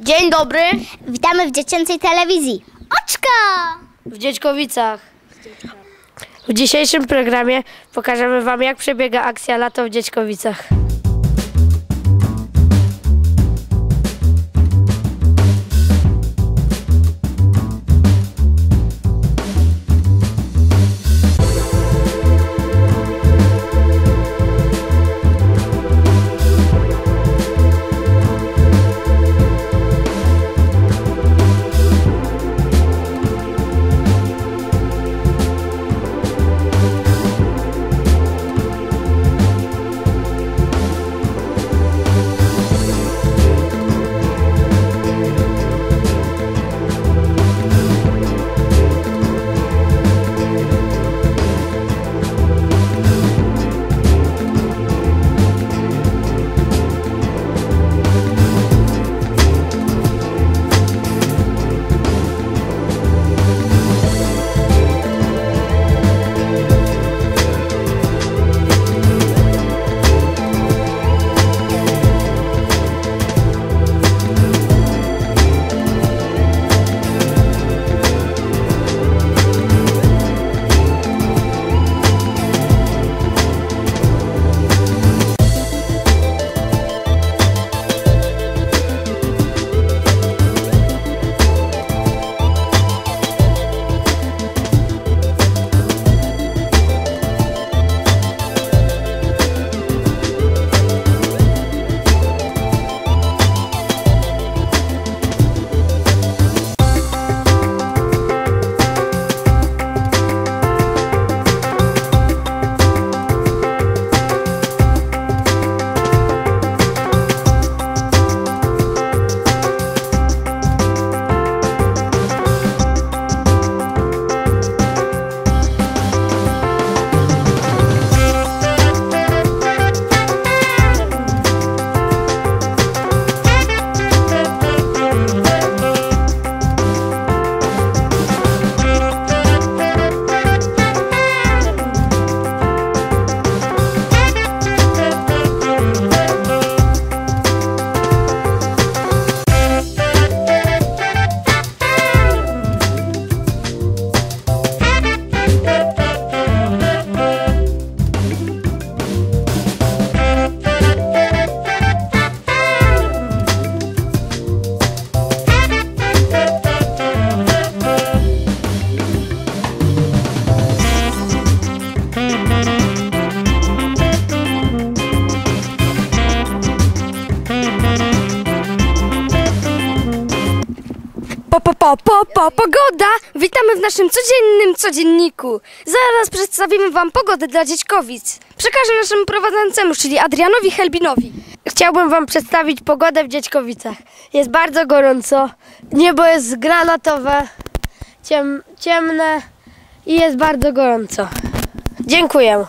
Dzień dobry Witamy w dziecięcej telewizji. Oczka! w Dziećkowicach. W dzisiejszym programie pokażemy Wam, jak przebiega akcja Lato w Dziećkowicach. Po, po, po, po, po, pogoda! Witamy w naszym codziennym codzienniku. Zaraz przedstawimy Wam pogodę dla Dziećkowic. Przekażę naszemu prowadzącemu, czyli Adrianowi Helbinowi. Chciałbym Wam przedstawić pogodę w Dziećkowicach. Jest bardzo gorąco, niebo jest granatowe, ciem, ciemne i jest bardzo gorąco. Dziękuję.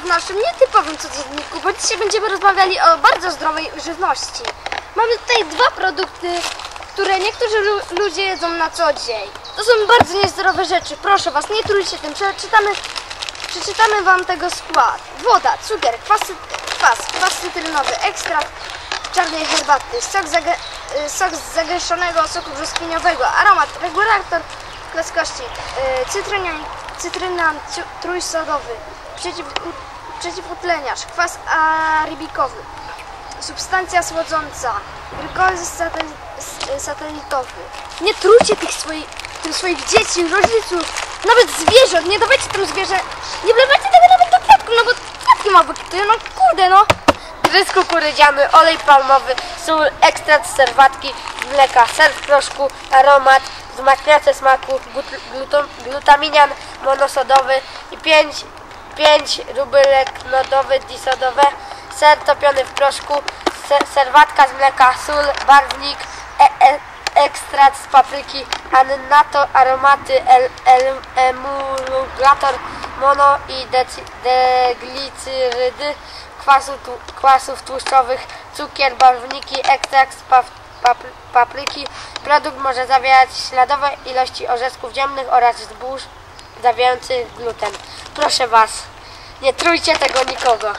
W naszym nietypowym codzienniku, bo dzisiaj będziemy rozmawiali o bardzo zdrowej żywności. Mamy tutaj dwa produkty, które niektórzy lu- ludzie jedzą na co dzień. To są bardzo niezdrowe rzeczy. Proszę Was, nie trójcie tym. Przeczytamy, przeczytamy Wam tego skład. Woda, cukier, kwas, kwas, kwas cytrynowy, ekstrakt czarnej herbaty, sok, y, sok z zagęszczonego soku brzoskwiniowego, aromat, regulator klaskości, y, cytrynia, cytrynan trójsodowy, przeciw, przeciwutleniarz, kwas arabikowy, substancja słodząca, s- satelitowy. Nie trujcie tych swoich, tych swoich dzieci, rodziców, nawet zwierząt, nie dawajcie tym zwierzę, nie wlewajcie tego nawet do kwiatku, no bo kwiatki ma bakterie, no kurde no. Rys kukurydziany, olej palmowy, sól, ekstrakt z serwatki, mleka, ser w proszku, aromat, wzmacniacze smaku, glutaminian monosodowy i 5, 5 rubylek nodowy disodowe, ser topiony w proszku, se, serwatka z mleka, sól, barwnik, e, e, ekstrakt z papryki, annato, aromaty, el, el, emulgator, mono i deglicerydy, kwasu, kwasów tłuszczowych, cukier, barwniki, ekstrakt z, pa, papry- papryki. Produkt może zawierać śladowe ilości orzeszków ziemnych oraz zbóż zawierających gluten. Proszę Was, nie trójcie tego nikogo.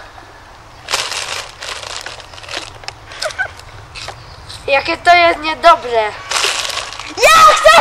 Jakie to jest niedobre. Ja chcę